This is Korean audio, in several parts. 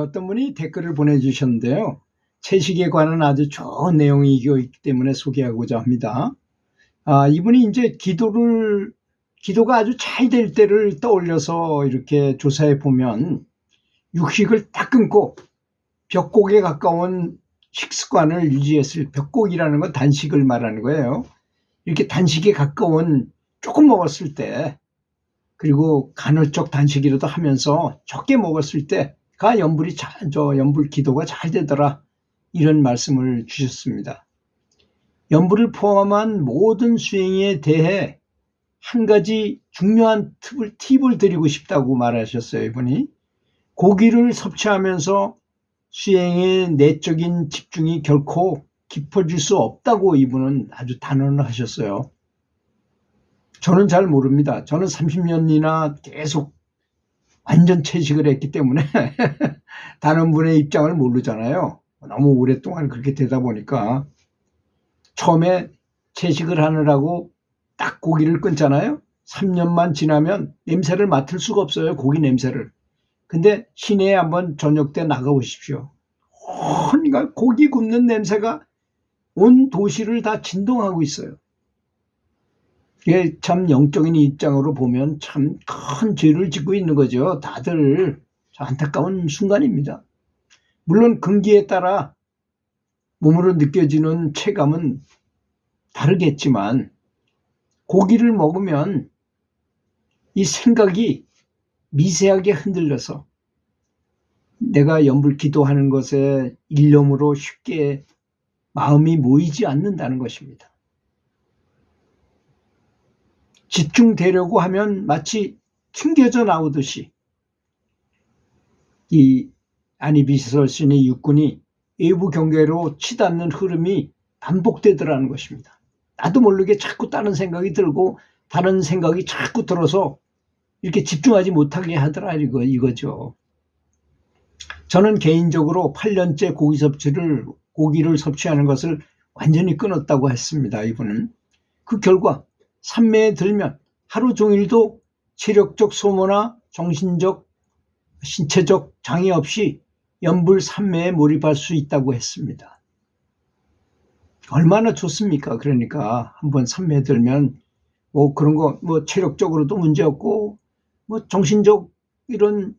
어떤 분이 댓글을 보내주셨는데요. 채식에 관한 아주 좋은 내용이 있기 때문에 소개하고자 합니다. 아, 이분이 이제 기도를, 기도가 아주 잘 될 때를 떠올려서 이렇게 조사해 보면 육식을 딱 끊고 벽곡에 가까운 식습관을 유지했을 벽곡이라는 건 단식을 말하는 거예요. 이렇게 단식에 가까운 조금 먹었을 때 그리고 간헐적 단식이라도 하면서 적게 먹었을 때 가 연불이 잘, 저 연불 기도가 잘 되더라. 이런 말씀을 주셨습니다. 연불을 포함한 모든 수행에 대해 한 가지 중요한 팁을, 팁을 드리고 싶다고 말하셨어요, 이분이. 고기를 섭취하면서 수행의 내적인 집중이 결코 깊어질 수 없다고 이분은 아주 단언을 하셨어요. 저는 잘 모릅니다. 저는 30년이나 계속 완전 채식을 했기 때문에 다른 분의 입장을 모르잖아요. 너무 오랫동안 그렇게 되다 보니까 처음에 채식을 하느라고 딱 고기를 끊잖아요. 3년만 지나면 냄새를 맡을 수가 없어요. 고기 냄새를. 근데 시내에 한번 저녁 때 나가 보십시오. 그러니까 고기 굽는 냄새가 온 도시를 다 진동하고 있어요. 참 영적인 입장으로 보면 참 큰 죄를 짓고 있는 거죠. 다들 안타까운 순간입니다. 물론 근기에 따라 몸으로 느껴지는 체감은 다르겠지만 고기를 먹으면 이 생각이 미세하게 흔들려서 내가 연불 기도하는 것에 일념으로 쉽게 마음이 모이지 않는다는 것입니다. 집중되려고 하면 마치 튕겨져 나오듯이 이 아니비설신의 육군이 외부 경계로 치닫는 흐름이 반복되더라는 것입니다. 나도 모르게 자꾸 다른 생각이 들고 다른 생각이 자꾸 들어서 이렇게 집중하지 못하게 하더라 이거 이거죠. 저는 개인적으로 8년째 고기 섭취를 고기를 섭취하는 것을 완전히 끊었다고 했습니다. 이분은 그 결과 산매에 들면 하루 종일도 체력적 소모나 정신적 신체적 장애 없이 연불 산매에 몰입할 수 있다고 했습니다. 얼마나 좋습니까? 그러니까 한번 산매에 들면 뭐 그런 거 뭐 체력적으로도 문제 없고 뭐 정신적 이런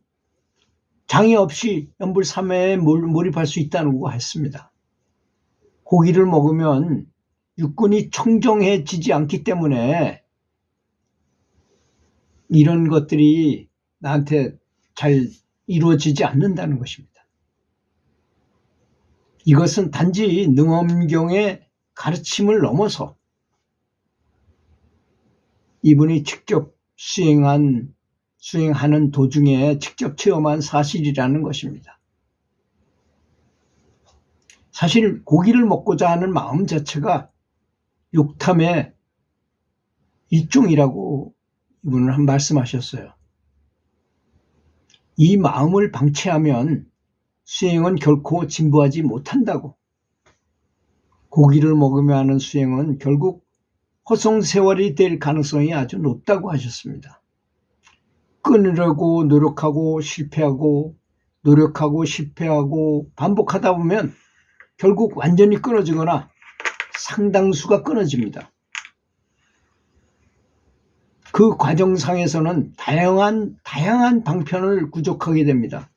장애 없이 연불 삼매에 몰입할 수 있다는 거 했습니다. 고기를 먹으면 육군이 청정해지지 않기 때문에 이런 것들이 나한테 잘 이루어지지 않는다는 것입니다. 이것은 단지 능엄경의 가르침을 넘어서 이분이 직접 수행한 수행하는 도중에 직접 체험한 사실이라는 것입니다. 사실 고기를 먹고자 하는 마음 자체가 육탐의 일종이라고 이분은 한 말씀하셨어요. 이 마음을 방치하면 수행은 결코 진부하지 못한다고. 고기를 먹으며 하는 수행은 결국 허송 세월이 될 가능성이 아주 높다고 하셨습니다. 끊으려고 노력하고 실패하고 노력하고 실패하고 반복하다 보면 결국 완전히 끊어지거나 상당수가 끊어집니다. 그 과정상에서는 다양한, 다양한 방편을 구족하게 됩니다.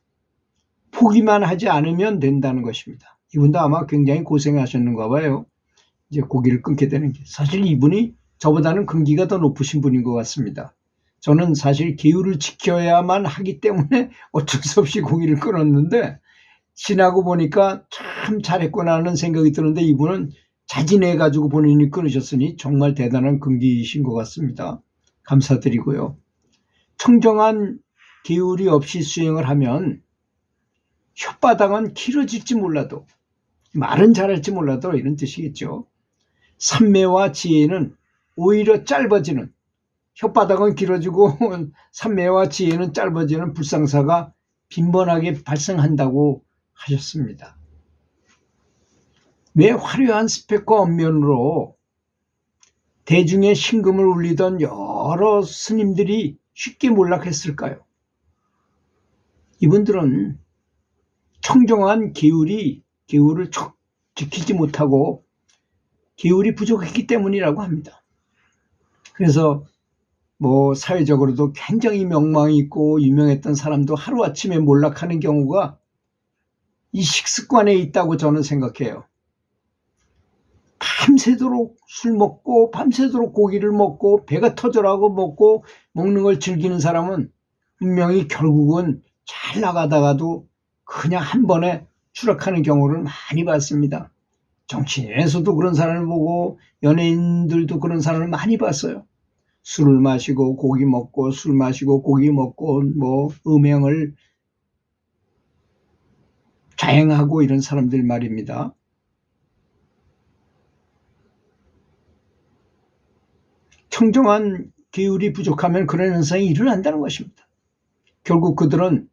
포기만 하지 않으면 된다는 것입니다. 이분도 아마 굉장히 고생하셨는가 봐요. 이제 고기를 끊게 되는 게. 사실 이분이 저보다는 근기가 더 높으신 분인 것 같습니다. 저는 사실 기후를 지켜야만 하기 때문에 어쩔 수 없이 고기를 끊었는데 지나고 보니까 참 잘했구나 하는 생각이 드는데 이분은 자진해 가지고 본인이 끊으셨으니 정말 대단한 근기이신 것 같습니다. 감사드리고요. 청정한 기울이 없이 수행을 하면 혓바닥은 길어질지 몰라도 말은 잘할지 몰라도 이런 뜻이겠죠. 삼매와 지혜는 오히려 짧아지는 혓바닥은 길어지고 삼매와 지혜는 짧아지는 불상사가 빈번하게 발생한다고 하셨습니다. 왜 화려한 스펙과 언면으로 대중의 신금을 울리던 여러 스님들이 쉽게 몰락했을까요? 이분들은 청정한 기울이 기울을 척 지키지 못하고 기울이 부족했기 때문이라고 합니다. 그래서 뭐 사회적으로도 굉장히 명망이 있고 유명했던 사람도 하루아침에 몰락하는 경우가 이 식습관에 있다고 저는 생각해요. 밤새도록 술 먹고 밤새도록 고기를 먹고 배가 터져라고 먹고 먹는 걸 즐기는 사람은 분명히 결국은 잘 나가다가도 그냥 한 번에 추락하는 경우를 많이 봤습니다. 정치인에서도 그런 사람을 보고 연예인들도 그런 사람을 많이 봤어요. 술을 마시고 고기 먹고 술 마시고 고기 먹고 뭐 음행을 자행하고 이런 사람들 말입니다. 청정한 기울이 부족하면 그런 현상이 일어난다는 것입니다. 결국 그들은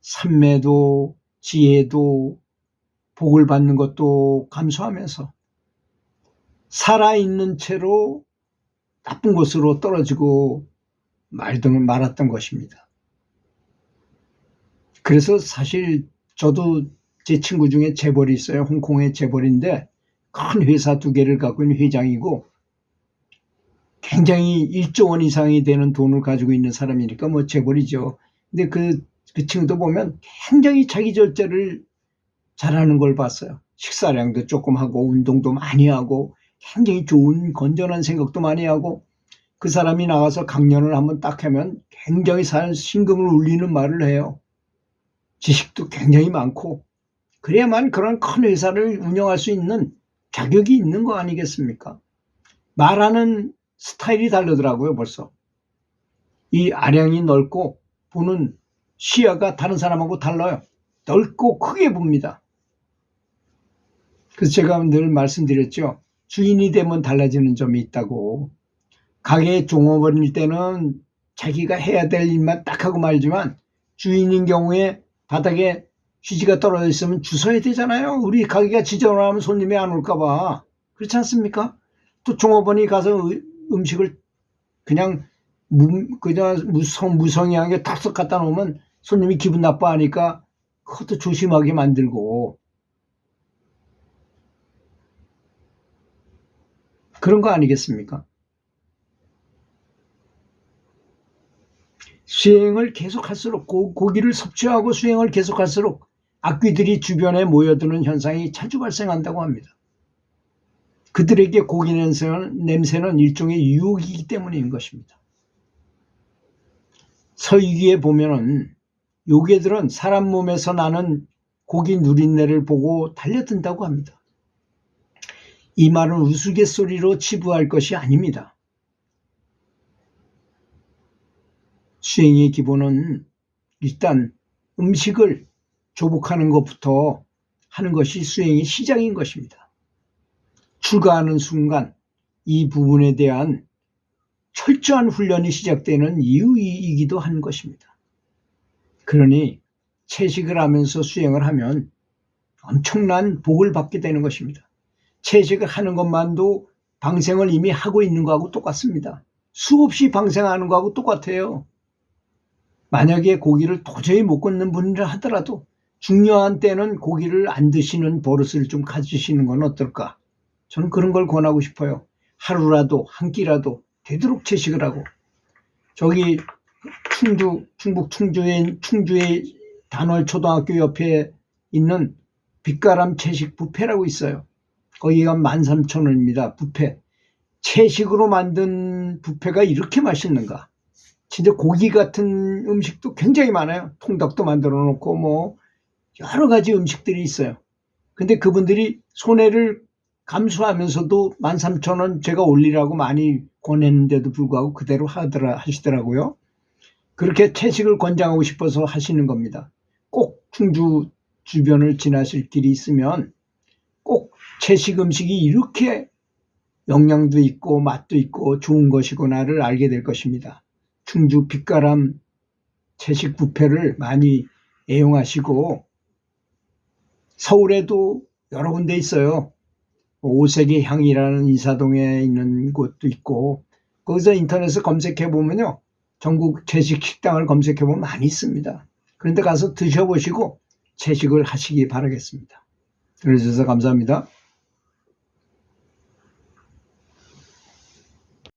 삼매도 지혜도 복을 받는 것도 감수하면서 살아있는 채로 나쁜 곳으로 떨어지고 말등 말았던 것입니다. 그래서 사실 저도 제 친구 중에 재벌이 있어요. 홍콩의 재벌인데 큰 회사 두 개를 갖고 있는 회장이고 굉장히 1조 원 이상이 되는 돈을 가지고 있는 사람이니까 뭐 재벌이죠. 근데 그, 그 친구도 보면 굉장히 자기 절제를 잘하는 걸 봤어요. 식사량도 조금 하고 운동도 많이 하고 굉장히 좋은 건전한 생각도 많이 하고 그 사람이 나가서 강연을 한번 딱 하면 굉장히 심금을 울리는 말을 해요. 지식도 굉장히 많고 그래야만 그런 큰 회사를 운영할 수 있는 자격이 있는 거 아니겠습니까? 말하는 스타일이 다르더라고요, 벌써. 이 아량이 넓고 보는 시야가 다른 사람하고 달라요. 넓고 크게 봅니다. 그래서 제가 늘 말씀드렸죠. 주인이 되면 달라지는 점이 있다고. 가게 종업원일 때는 자기가 해야 될 일만 딱 하고 말지만 주인인 경우에 바닥에 휴지가 떨어져 있으면 주워야 되잖아요. 우리 가게가 지저분하면 손님이 안 올까봐. 그렇지 않습니까? 또 종업원이 가서 음식을 그냥 무, 그냥 무성, 무성의하게 탁석 갖다 놓으면 손님이 기분 나빠하니까 그것도 조심하게 만들고 그런 거 아니겠습니까? 수행을 계속할수록 고, 고기를 섭취하고 수행을 계속할수록 악귀들이 주변에 모여드는 현상이 자주 발생한다고 합니다. 그들에게 고기 냄새는, 냄새는 일종의 유혹이기 때문인 것입니다. 서유기에 보면은 요괴들은 사람 몸에서 나는 고기 누린내를 보고 달려든다고 합니다. 이 말은 우스갯소리로 치부할 것이 아닙니다. 수행의 기본은 일단 음식을 조복하는 것부터 하는 것이 수행의 시작인 것입니다. 출가하는 순간 이 부분에 대한 철저한 훈련이 시작되는 이유이기도 한 것입니다. 그러니 채식을 하면서 수행을 하면 엄청난 복을 받게 되는 것입니다. 채식을 하는 것만도 방생을 이미 하고 있는 거하고 똑같습니다. 수없이 방생하는 거하고 똑같아요. 만약에 고기를 도저히 못 걷는 분이라 하더라도 중요한 때는 고기를 안 드시는 버릇을 좀 가지시는 건 어떨까? 저는 그런 걸 권하고 싶어요. 하루라도 한 끼라도 되도록 채식을 하고 저기 충주 충북 충주의 충주의 단월 초등학교 옆에 있는 빛가람 채식 뷔페라고 있어요. 거기가 13,000원입니다. 뷔페. 채식으로 만든 뷔페가 이렇게 맛있는가? 진짜 고기 같은 음식도 굉장히 많아요. 통닭도 만들어 놓고 뭐 여러 가지 음식들이 있어요. 근데 그분들이 손해를 감수하면서도 13,000원 제가 올리라고 많이 권했는데도 불구하고 그대로 하더라 하시더라고요. 그렇게 채식을 권장하고 싶어서 하시는 겁니다. 꼭 충주 주변을 지나실 길이 있으면 꼭 채식 음식이 이렇게 영양도 있고 맛도 있고 좋은 것이구나를 알게 될 것입니다. 충주 빛가람 채식 뷔페를 많이 애용하시고 서울에도 여러 군데 있어요. 오색의 향이라는 이사동에 있는 곳도 있고 거기서 인터넷에 검색해 보면요. 전국 채식 식당을 검색해 보면 많이 있습니다. 그런데 가서 드셔보시고 채식을 하시기 바라겠습니다. 들어주셔서 감사합니다.